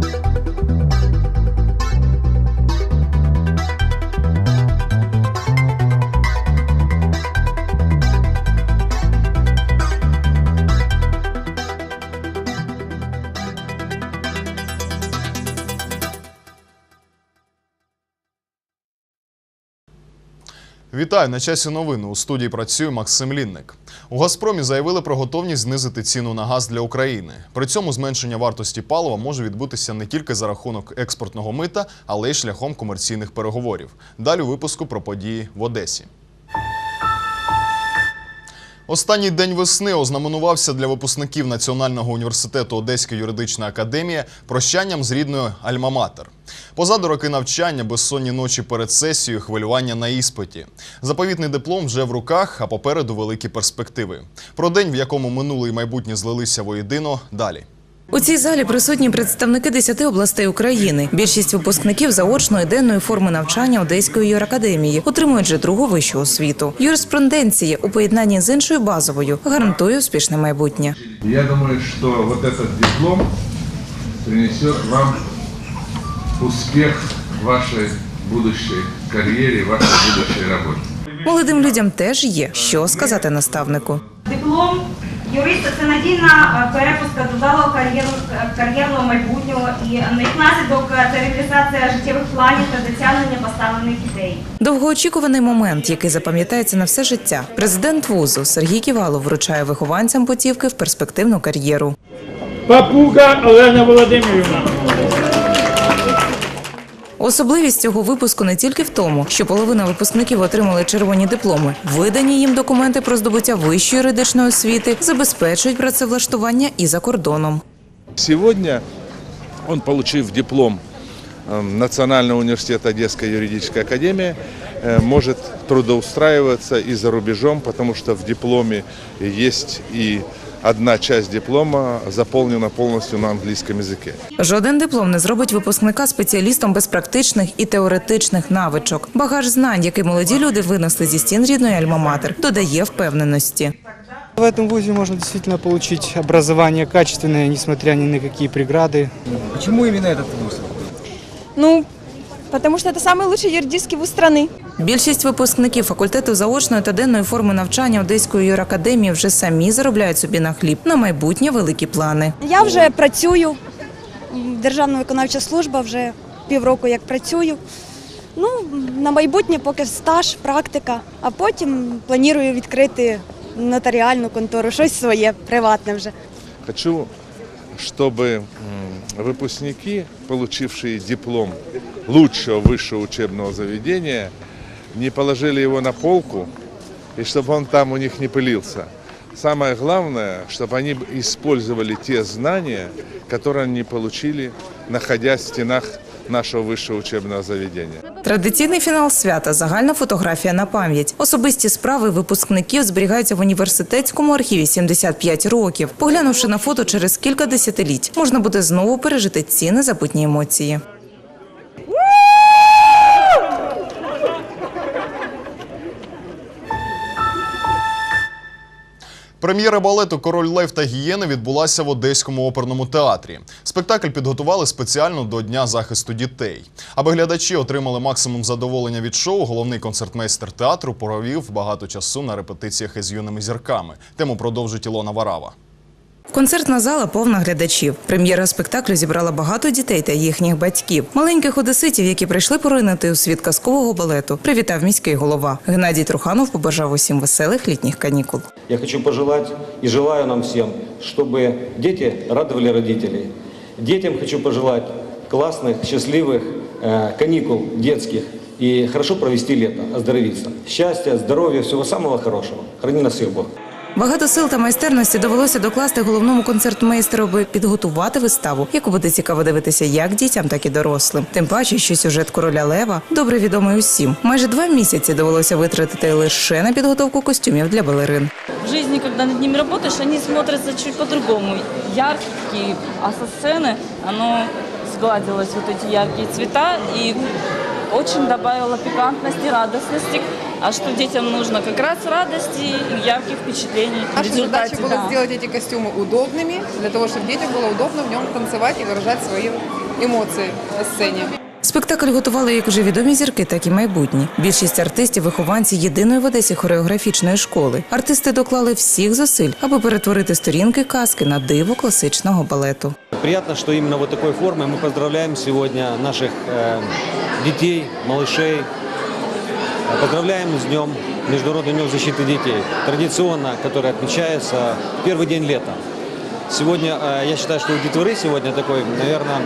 Thank you. Вітаю на часі новини. У студії працює Максим Лінник. У Газпромі заявили про готовність знизити ціну на газ для України. При цьому зменшення вартості палива може відбутися не тільки за рахунок експортного мита, але й шляхом комерційних переговорів. Далі у випуску про події в Одесі. Останній день весни ознаменувався для випускників Національного університету Одеська юридична академія прощанням з рідною Альма-Матер. Позаду роки навчання, безсонні ночі перед сесією, хвилювання на іспиті. Заповітний диплом вже в руках, а попереду великі перспективи. Про день, в якому минуле і майбутнє злилися воєдино, далі. У цій залі присутні представники 10 областей України. Більшість випускників заочної денної форми навчання Одеської юракадемії отримують же другу вищу освіту. Юриспруденції у поєднанні з іншою базовою гарантує успішне майбутнє. Я думаю, что вот этот диплом принесет вам успех в вашей будущей карьере, в вашей будущей работе. Молодим людям теж є що сказати наставнику. Диплом юриста це надійна е, перепустка додалого кар'єру- кар'єрного майбутнього і на їх наслідок е, це реалізація життєвих планів та досягнення поставлених ідей. Довгоочікуваний момент, який запам'ятається на все життя. Президент вузу Сергій Ківалов вручає вихованцям путівки в перспективну кар'єру. Папуга Олена Володимирівна. Особливість цього випуску не тільки в тому, що половина випускників отримали червоні дипломи. Видані їм документи про здобуття вищої юридичної освіти забезпечують працевлаштування і за кордоном. Сегодня он, получив диплом э, Национального университета Одесская юридическая академия, э, может трудоустраиваться и за рубежом, потому что в дипломе есть и одна часть диплома заполнена полностью на английском языке. Жоден диплом не зробить випускника спеціалістом без практичних і теоретичних навичок. Багаж знань, який молоді люди винесли зі стін рідної альма-матер, додає впевненості. В этом вузе можно действительно получить образование качественное, несмотря ни на какие преграды. Почему именно этот вуз? Ну, потому что это самый лучший юридический вуз страны. Більшість випускників факультету заочної та денної форми навчання Одеської юракадемії вже самі заробляють собі на хліб на майбутнє великі плани. Я вже працюю, м, Державна виконавча служба вже півроку як працюю. Ну, на майбутнє поки стаж, практика, а потім планую відкрити нотаріальну контору, щось своє, приватне вже. Хочу, чтобы м, выпускники, получившие диплом лучшего высшего учебного заведения, не положили его на полку, и чтобы он там у них не пылился. Самое главное, чтобы они использовали те знания, которые они получили, находясь в стенах нашего высшего учебного заведения. Традиційний фінал свята загальна фотографія на пам'ять. Особисті справи випускників зберігаються в університетському архіві 75 років. Поглянувши на фото через кілька десятиліть, можна буде знову пережити ці незабутні емоції. Прем'єра балету Король Лев та Гієни відбулася в Одеському оперному театрі. Спектакль підготували спеціально до Дня захисту дітей. Аби глядачі отримали максимум задоволення від шоу, головний концертмейстер театру провів багато часу на репетиціях із юними зірками. Тему продовжить Ілона Варава. Концертна зала повна глядачів. Прем'єра спектаклю зібрала багато дітей та їхніх батьків. Маленьких одеситів, які прийшли поринути у світ казкового балету, привітав міський голова. Геннадій Труханов побажав усім веселих літніх канікул. Я хочу пожелать и желаю нам всем, чтобы дети радовали родителей. Детям хочу пожелать классных, счастливых э, каникул детских и хорошо провести лето, оздоровиться. Счастья, здоровья, всего самого хорошего. Храни нас всех Бог. Багато сил та майстерності довелося докласти головному концертмейстеру, аби підготувати виставу, яку буде цікаво дивитися як дітям, так і дорослим. Тим паче, що сюжет короля Лева добре відомий усім. Майже два місяці довелося витратити лише на підготовку костюмів для балерин. В жизни, когда над ними работаешь, они смотрятся чуть по-другому. Яркие, а со сцены оно сгладилось, вот эти яркие и очень добавило пикантности, радостности. А что детям нужно? Как раз радости и ярких впечатлений. В Наша результате, задача была да. сделать эти костюмы удобными, для того, чтобы детям было удобно в нем танцевать и выражать свои эмоций на сцене. Спектакль готували як уже відомі зірки, так і майбутні. Більшість артистів вихованці єдиної в Одесі хореографічної школи. Артисти доклали всіх зусиль, аби перетворити сторінки казки на диво класичного балету. Приятно, что именно вот такой формой мы поздравляем сегодня наших э, детей, малышей. Поздравляем с днем, Международным днем защиты детей. Традиционно, который отмечается первый день лета. Сегодня, э, я считаю, что у детворы сегодня такой, наверное,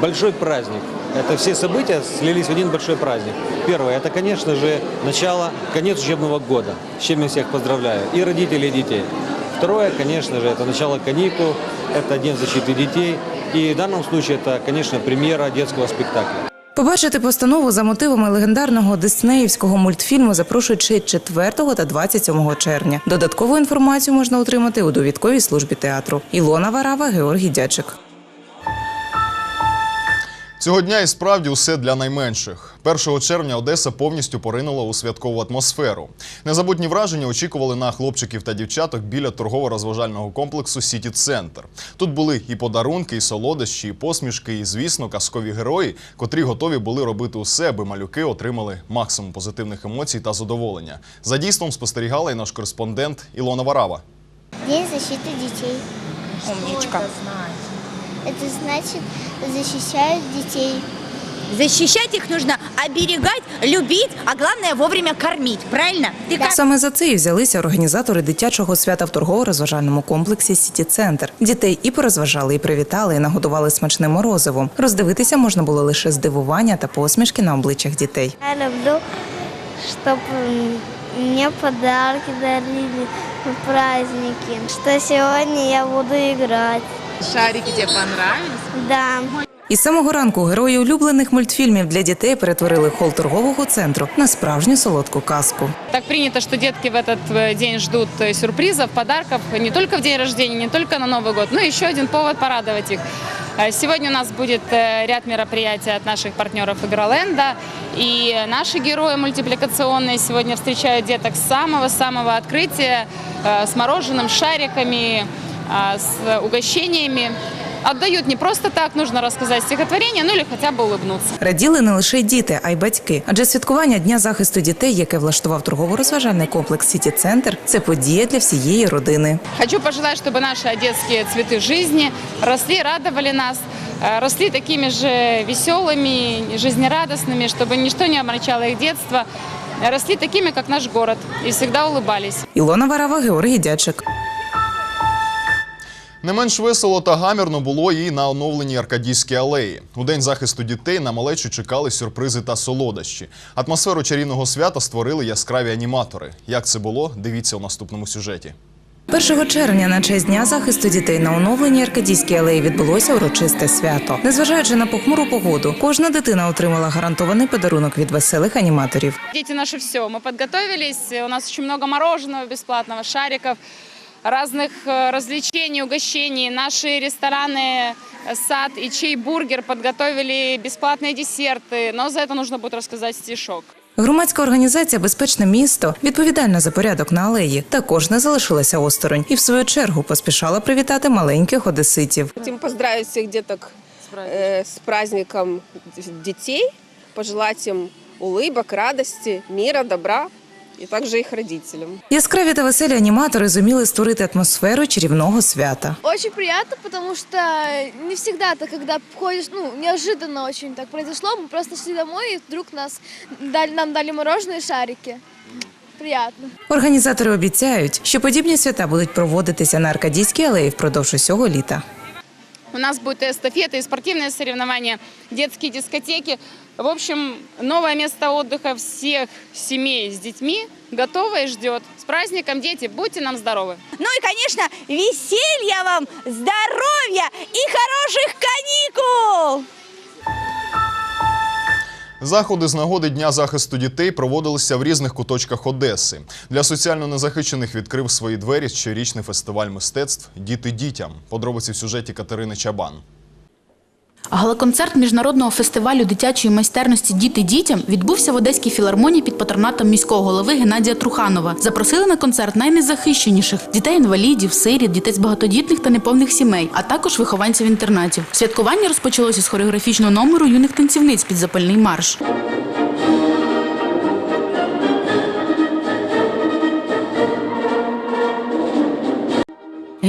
большой праздник. Это все события слились в один большой праздник. Первое, это, конечно же, начало, конец учебного года, с чем я всех поздравляю, и родителей, и детей. Второе, конечно же, это начало каникул, это День защиты детей. И в данном случае это, конечно, премьера детского спектакля. Побачити постанову за мотивами легендарного диснеївського мультфільму запрошують ще 4 та 27 червня. Додаткову інформацію можна отримати у довідковій службі театру. Ілона Варава, Георгій Дячик. Цього дня і справді усе для найменших. 1 червня Одеса повністю поринула у святкову атмосферу. Незабутні враження очікували на хлопчиків та дівчаток біля торгово-розважального комплексу Сіті Центр. Тут були і подарунки, і солодощі, і посмішки, і, звісно, казкові герої, котрі готові були робити усе, аби малюки отримали максимум позитивних емоцій та задоволення. За дійством спостерігала і наш кореспондент Ілона Варава. День защиты детей. Умничка Это значит защищают детей. Защищать их нужно, оберегать, любить, а главное вовремя кормить. Правильно? Ты как? Саме за це і взялися організатори дитячого свята в торгово-розважальному комплексі Сіті Центр. Дітей і порозважали, і привітали, і нагодували смачним морозивом. Роздивитися можна було лише здивування та посмішки на обличчях дітей. Я люблю, чтобы мне подарки дарили в праздники. Что сегодня я буду играть. Шарики тебе понравились? Да. Із самого ранку герої улюблених мультфільмів для дітей перетворили хол торгового центру на справжню солодку казку. Так принято, что детки в этот э, день ждут э, сюрпризов, подарков не только в день рождения, не только на Новый год, но еще один повод порадовать их. Э, Сегодня у нас будет э, ряд мероприятий от наших партнеров Игроленда. И наши герои мультипликационные сегодня встречают деток с самого-самого открытия, э, с мороженым, шариками, э, с угощениями. Отдают не просто так, нужно рассказать стихотворение, ну или хотя бы улыбнуться. Раділи не лише діти, а й батьки. Адже святкування Дня захисту дітей, яке влаштував торгово-розважальний комплекс Сіті Центр, це подія для всієї родини. Хочу пожелать, чтобы наши одесские цветы жизни росли, радовали нас, э, росли такими же веселыми, жизнерадостными, чтобы ничто не омрачало их детство, э, росли такими, как наш город, и всегда улыбались. Ілона Варава, Георгій Дячик. Не менш весело та гамірно було і на оновленій Аркадійській алеї. У день захисту дітей на малечу чекали сюрпризи та солодощі. Атмосферу чарівного свята створили яскраві аніматори. Як це було? Дивіться у наступному сюжеті. 1 червня на честь дня захисту дітей на оновленій Аркадійській алеї відбулося урочисте свято. Незважаючи на похмуру погоду, кожна дитина отримала гарантований подарунок від веселих аніматорів. Дети наши все, мы подготовились, у нас очень много мороженого бесплатного, шариков, разных э, развлечений, угощений. Наши рестораны э, «Сад» и «Чей бургер» подготовили бесплатные десерты, но за это нужно будет рассказать стишок. Громадська організація Безпечне місто відповідальна за порядок на алеї. Також не залишилася осторонь і в свою чергу поспішала привітати маленьких одеситів. Хотим поздравить всех деток э, с праздником детей, пожелать им улыбок, радости, мира, добра и также их родителям. Яскраві та веселі аніматори зуміли створити атмосферу чарівного свята. Очень приятно, потому что не всегда ты, когда ходишь, ну, неожиданно очень так произошло. Мы просто шли домой, и вдруг нас дали, нам дали мороженое и шарики. Приятно. Організатори обіцяють, що подібні свята будуть проводитися на Аркадійській алеї впродовж усього літа. У нас будут и эстафеты, и спортивные соревнования, детские дискотеки. В общем, новое место отдыха всех семей с детьми готово и ждет. С праздником, дети, будьте нам здоровы! Ну и, конечно, веселья вам, здоровья и хороших каникул! Заходи з нагоди Дня захисту дітей проводилися в різних куточках Одеси. Для соціально незахищених відкрив свої двері щорічний фестиваль мистецтв Діти дітям. Подробиці в сюжеті Катерини Чабан. Галоконцерт міжнародного фестивалю дитячої майстерності Діти дітям відбувся в Одеській філармонії під патронатом міського голови Геннадія Труханова. Запросили на концерт найнезахищеніших дітей-інвалідів, сиріт, дітей з багатодітних та неповних сімей, а також вихованців інтернатів. Святкування розпочалося з хореографічного номеру юних танцівниць під запальний марш.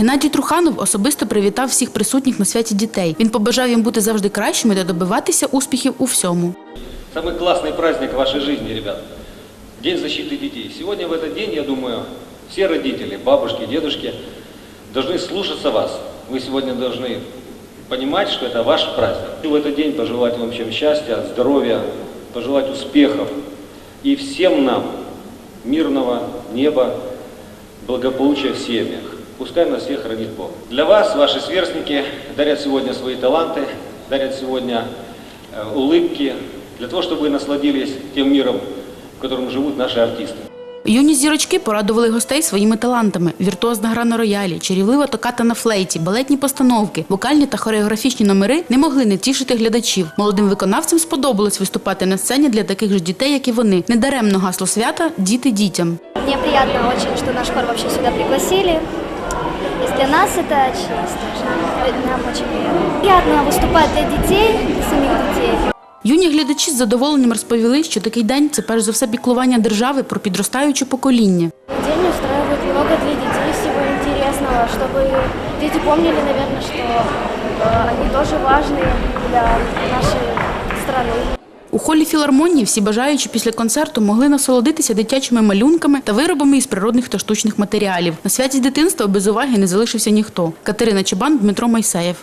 Геннадій Труханов особисто привітав всіх присутніх на святі дітей. Він побажав їм бути завжди кращими та добиватися успіхів у всьому. Самый классный праздник в вашей жизни, ребят. День защиты детей. Сегодня в этот день, я думаю, все родители, бабушки, дедушки должны слушаться вас. Вы сегодня должны понимать, что это ваш праздник. И в этот день пожелать вам всем счастья, здоровья, пожелать успехов. И всем нам мирного неба, благополучия в семьях. Пускай нас всех хранит Бог. Для вас ваши сверстники дарят сегодня свои таланты, дарят сегодня э, улыбки, для того, чтобы вы насладились тем миром, в котором живут наши артисты. Юні зірочки порадували гостей своїми талантами: віртуозна гра на роялі, чарівлива токата на флейті, балетні постановки, вокальні та хореографічні номери не могли не тішити глядачів. Молодим виконавцям сподобалось виступати на сцені для таких же дітей, як і вони. Недаремно гасло свята діти дітям. Мне приятно очень, что наш хор вообще сюда пригласили. И для нас это честь тоже. Нам очень приятно. Приятно выступать для детей, для самих детей. Юні глядачі з задоволенням розповіли, що такий день це перш за все піклування держави про підростаюче покоління. День устраивает много для детей всего интересного, чтобы дети помнили, наверное, что э, они тоже важны для нашей страны. У холі філармонії всі бажаючі після концерту могли насолодитися дитячими малюнками та виробами із природних та штучних матеріалів. На святі дитинства без уваги не залишився ніхто. Катерина Чабан, Дмитро Майсеєв.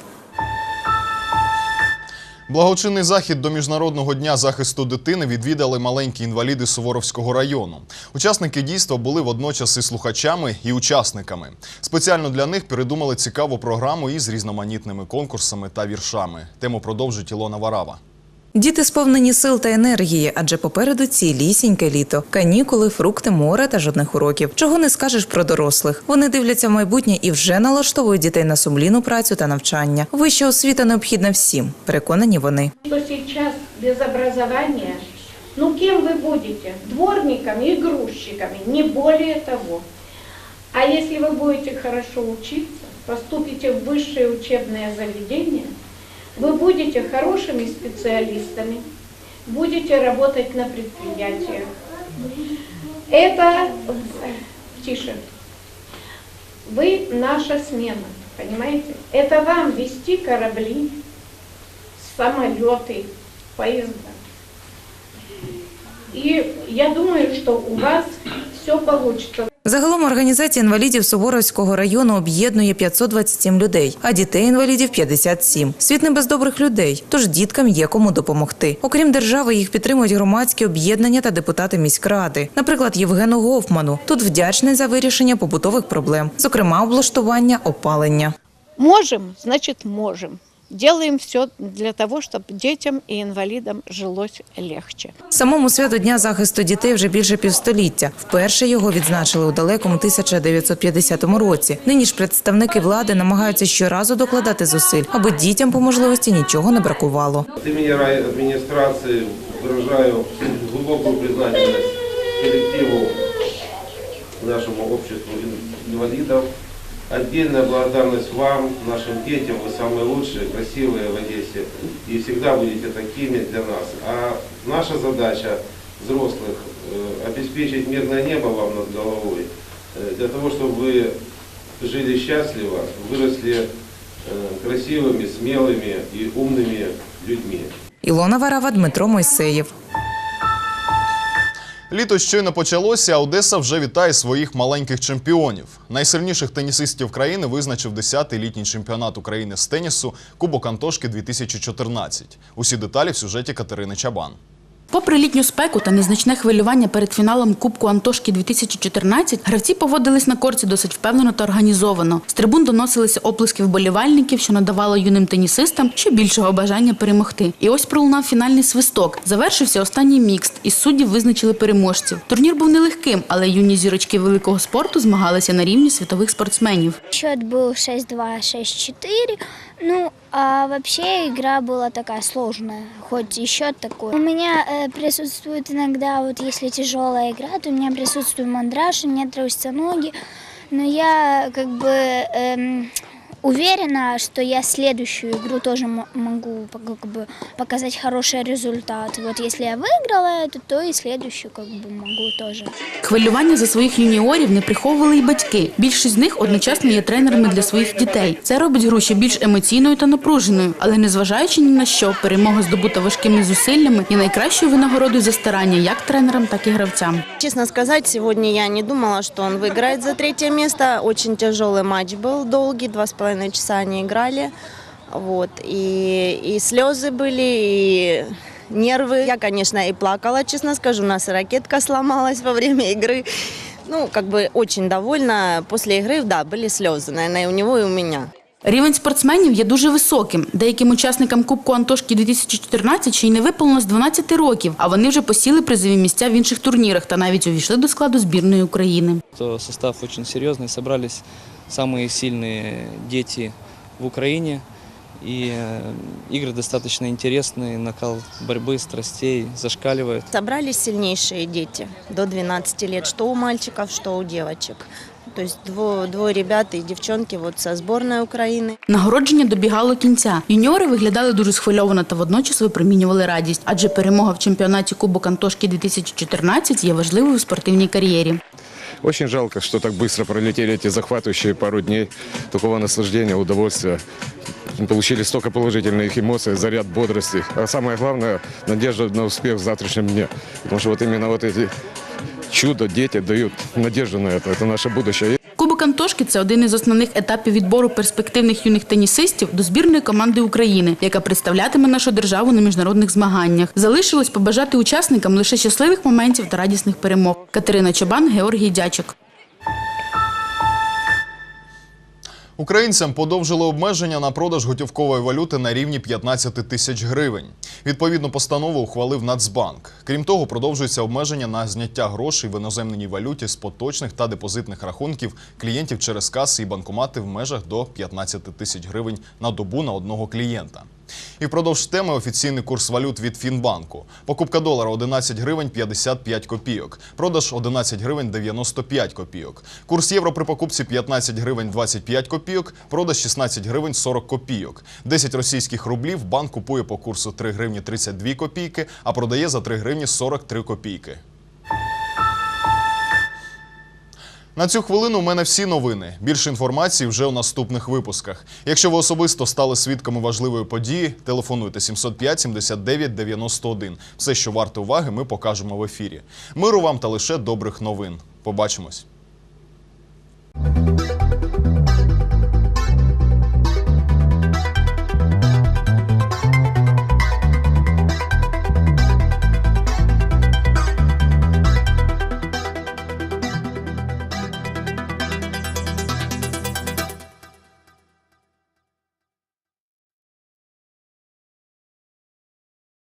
Благочинний захід до Міжнародного дня захисту дитини відвідали маленькі інваліди Суворовського району. Учасники дійства були водночас і слухачами, і учасниками. Спеціально для них передумали цікаву програму із різноманітними конкурсами та віршами. Тему продовжить Ілона Варава. Діти сповнені сил та енергії, адже попереду цілісіньке літо, канікули, фрукти, море та жодних уроків. Чого не скажеш про дорослих. Вони дивляться в майбутнє і вже налаштовують дітей на сумлінну працю та навчання. Вища освіта необхідна всім. Переконані вони. что сейчас без образования, ну кем вы будете? Дворниками и грузчиками, не более того. А если вы будете хорошо учиться, поступите в высшее учебное заведение, вы будете хорошими специалистами, будете работать на предприятиях. Это тише. Вы наша смена, понимаете? Это вам вести корабли, самолеты, поезда. И я думаю, что у вас все получится. Загалом організація інвалідів Суворовського району об'єднує 527 людей, а дітей-інвалідів 57. Світ не без добрих людей, тож діткам є кому допомогти. Окрім держави, їх підтримують громадські об'єднання та депутати міськради. Наприклад, Євгену Гофману тут вдячний за вирішення побутових проблем, зокрема облаштування опалення. Можем, значит можем. Делаем все для того, чтобы детям и инвалидам жилось легче. Самому святу Дня захисту дітей вже більше півстоліття. Вперше його відзначили у далекому 1950 році. Нині ж представники влади намагаються щоразу докладати зусиль, аби дітям по можливості нічого не бракувало. От имени администрации выражаю глубокую признательность коллективу нашему обществу инвалидов. Отдельная благодарность вам, нашим детям. Вы самые лучшие, красивые в Одессе. И всегда будете такими для нас. А наша задача взрослых э, обеспечить мирное небо вам над головой. э, Для того, чтобы вы жили счастливо, выросли э, красивыми, смелыми и умными людьми. Ілона Варава, Дмитро Мойсеєв. Літо щойно почалося, а Одеса вже вітає своїх маленьких чемпіонів. Найсильніших тенісистів країни визначив 10-й літній чемпіонат України з тенісу Кубок Антошки 2014. Усі деталі в сюжеті Катерини Чабан. Попри літню спеку та незначне хвилювання перед фіналом Кубку Антошки 2014, гравці поводились на корті досить впевнено та організовано. З трибун доносилися оплески вболівальників, що надавало юним тенісистам ще більшого бажання перемогти. І ось пролунав фінальний свисток. Завершився останній мікст, і суддів визначили переможців. Турнір був нелегким, але юні зірочки великого спорту змагалися на рівні світових спортсменів. Счет был 6-2, 6-4. Ну, а вообще игра была такая сложная, хоть и счет такой. У меня э, присутствует иногда, вот если тяжелая игра, то у меня присутствует мандраж, у меня трясутся ноги, но я как бы эм, уверена, что я следующую игру тоже м- могу пок- как бы, показать хороший результат. Вот если я выиграла эту, то и следующую как бы могу тоже. Хвилювання за своїх юніорів не приховували й батьки. Більшість з них одночасно є тренерами для своїх дітей. Це робить гру ще більш емоційною та напруженою, але незважаючи ні на що, перемога здобута важкими зусиллями є найкращою винагородою за старання як тренерам, так і гравцям. Честно сказать, сегодня я не думала, что он выиграет за третье место. Очень тяжелый матч был, долгий, два с половиной часа они играли. Вот. И, и слезы были, и нервы. Я, конечно, и плакала, честно скажу. У нас и ракетка сломалась во время игры. Ну, как бы очень довольна. После игры, да, были слезы, наверное, и у него, и у меня. Рівень спортсменів є дуже високим. Деяким учасникам Кубку Антошки 2014 ще й не виповнилось 12 років, а вони вже посіли призові місця в інших турнірах та навіть увійшли до складу збірної України. То состав очень серьезный, собрались самые сильные дети в Украине. И э, игры достаточно интересные, накал борьбы, страстей зашкаливает. Собрались сильнейшие дети до 12 лет, что у мальчиков, что у девочек. То есть двое, двое ребят и девчонки вот со сборной Украины. Нагородження добігало кінця. Юніори виглядали дуже схвильовано та водночас випромінювали радість, адже перемога в чемпіонаті Кубок Антошки 2014 є важливою в спортивній кар'єрі. Очень жалко, что так быстро пролетели эти захватывающие пару дней такого наслаждения, удовольствия. Получили столько положительных эмоций, заряд бодрости. А самое главное, надежда на успех в завтрашнем дне. Потому что вот именно вот эти чудо, дети дают надежду на это. Это наше будущее. Кубок Антошки це один із основних етапів відбору перспективних юних тенісистів до збірної команди України, яка представлятиме нашу державу на міжнародних змаганнях. Залишилось побажати учасникам лише щасливих моментів та радісних перемог. Катерина Чобан, Георгій Дячик. Українцям подовжили обмеження на продаж готівкової валюти на рівні 15 тисяч гривень. Відповідну постанову ухвалив Нацбанк. Крім того, продовжується обмеження на зняття грошей в іноземній валюті з поточних та депозитних рахунків клієнтів через каси і банкомати в межах до 15 тисяч гривень на добу на одного клієнта. І впродовж теми офіційний курс валют від Фінбанку. Покупка долара 11 гривень 55 копійок. Продаж 11 гривень 95 копійок. Курс євро при покупці 15 гривень 25 копійок. Продаж 16 гривень 40 копійок. 10 російських рублів банк купує по курсу 3 гривні 32 копійки, а продає за 3 гривні 43 копійки. На цю хвилину у мене всі новини. Більше інформації вже у наступних випусках. Якщо ви особисто стали свідками важливої події, телефонуйте 705 79 91. Все, що варте уваги, ми покажемо в ефірі. Миру вам та лише добрих новин. Побачимось.